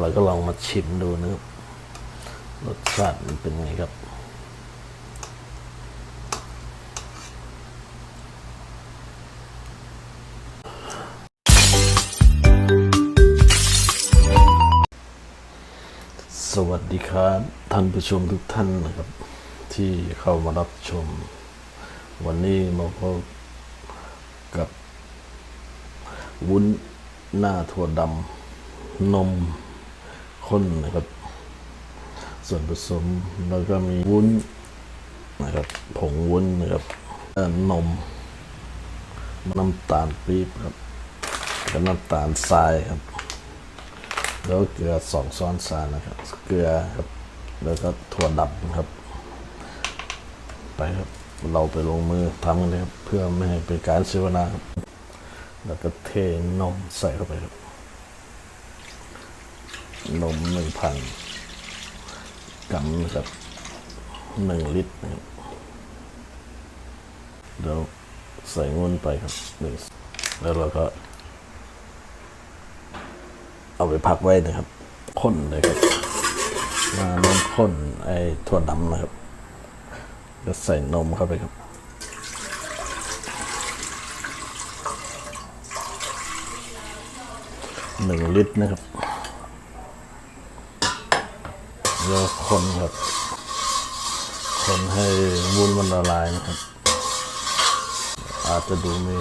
เราก็ลองมาชิมดูนะครับรสชาติมันเป็นไงครับ สวัสดีครับ ท่านผู้ชมทุกท่านนะครับ ที่เข้ามารับชม วันนี้มาพบกับวุ้นหน้าถั่วดำนม ข้นนะครับ ส่วนผสมแล้วก็มีวุ้นนะครับผงวุ้นนะครับนม น้ำตาลปี๊บครับกับน้ำตาลทรายครับ แล้วเกลือสองช้อนชานะครับ เกลือครับ แล้วก็ถั่วดำครับ ไปครับ เราไปลงมือทำกันเลยครับ เพื่อไม่ให้เป็นการเสียเวลาครับ แล้วก็เทนมใส่เข้าไปครับ นมหนึ่งพันกรัมนะครับหนึ่งลิตรนะครับเดี๋ยวใส่งุ่นไปครับหนึ่งแล้วเราก็ เอาไปพักไว้นะครับข้นเลยครับ มานมข้นไอ้ถั่วดำนะครับก็ใส่นมเข้าไปครับหนึ่งลิตรนะครับ เราคนครับ คนให้วุ้นมันละลายนะครับ อาจจะดูไม่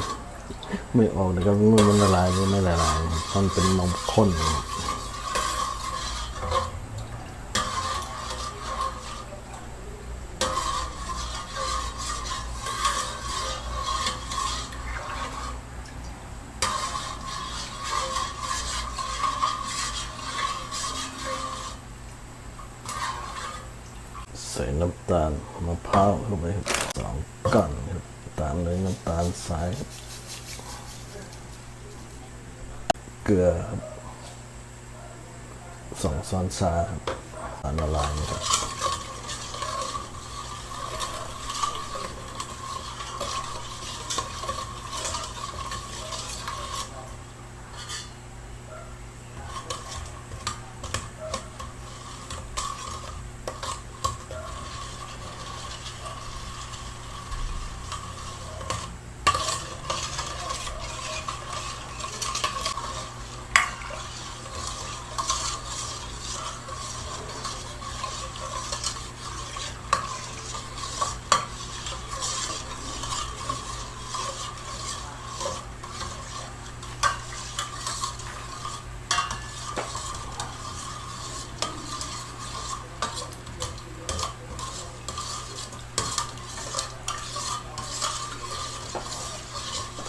ไม่ออกนะครับวุ้นมันละลายหรือไม่ละลายมันเป็นนมข้นนะครับ ใส่น้ำตาลมะพร้าวเข้าไปครับสองก้อนครับตามด้วยน้ำตาลทรายครับเกลือครับสองช้อนชาครับน้ำละลายนะครับ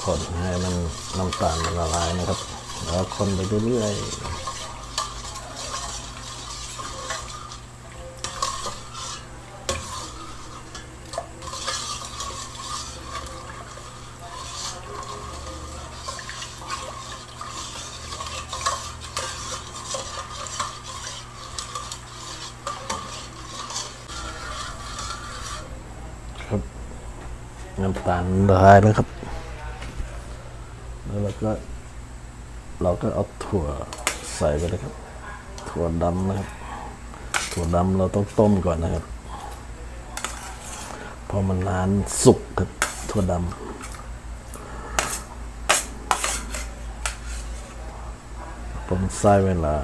คนให้มันน้ำตาลมันละลายนะครับ แล้วคนไปเรื่อยๆครับน้ำตาลละลายแล้วครับ แล้วเราก็เราก็เอาถั่วใส่ไปเลยครับ ถั่วดำนะครับ ถั่วดำเราต้องต้มก่อนนะครับพอมันนานสุกครับถั่วดำผมใส่เวลา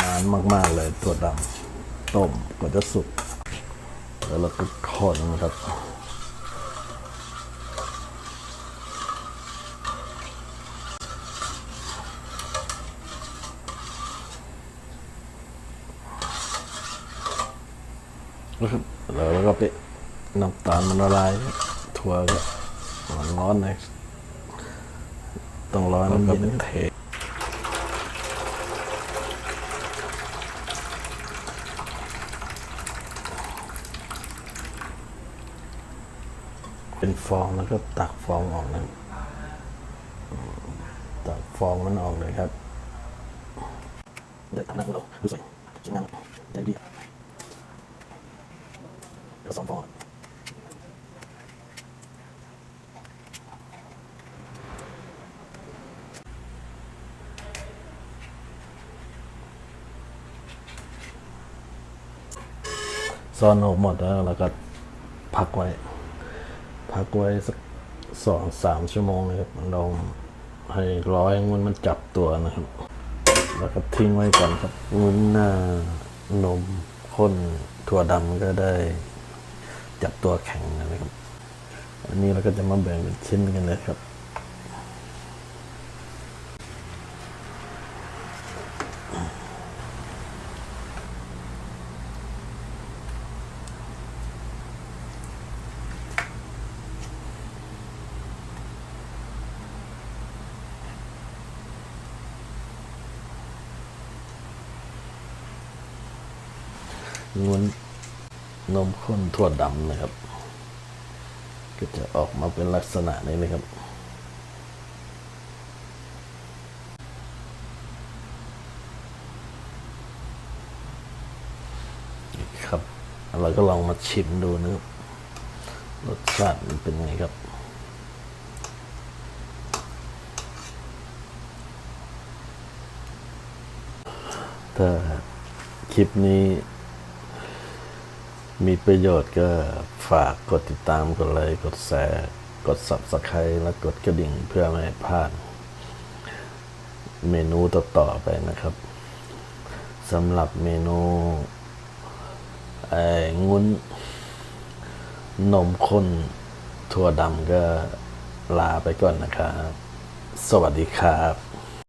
นานมากๆเลยถั่วดำต้มกว่าจะสุก แล้วเราก็คนนะครับ นะครับแล้วก็ไปน้ำตาลมันละลายถั่วก็มันร้อนเลยต้องร้อนแล้วก็เป็นเทเป็นฟองแล้วก็ตักฟองออกนะตักฟองมันออกเลยครับเดี๋ยวทำหน้าเราดูสิชิ้นงานใจดี Eu só I'm fine. ซอนออกหมดแล้วแล้วก็พักไว้ พักไว้สักสองสามชั่วโมงนะครับลองให้ร้อยมันมันจับตัวนะครับ แล้วก็ทิ้งไว้ก่อนครับมุ้นหน้านมข้นถั่วดำก็ได้ จับตัวแข็งนะครับ อันนี้เราก็จะมาแบ่งเป็นชิ้นกันเลยครับงวน นมข้นถั่วดำนะครับ ก็จะออกมาเป็นลักษณะนี้นะครับ ครับ เราก็ลองมาชิมดูนะครับรสชาติมันเป็นไงครับถ้าคลิปนี้ มีประโยชน์ก็ฝากกดติดตามกดไลค์กดแชร์กด subscribe และกดกระดิ่งเพื่อไม่ให้พลาด เมนูต่อๆไปนะครับสำหรับเมนูไอ้งุ้น นมข้นถั่วดำก็ลาไปก่อนนะครับ สวัสดีครับ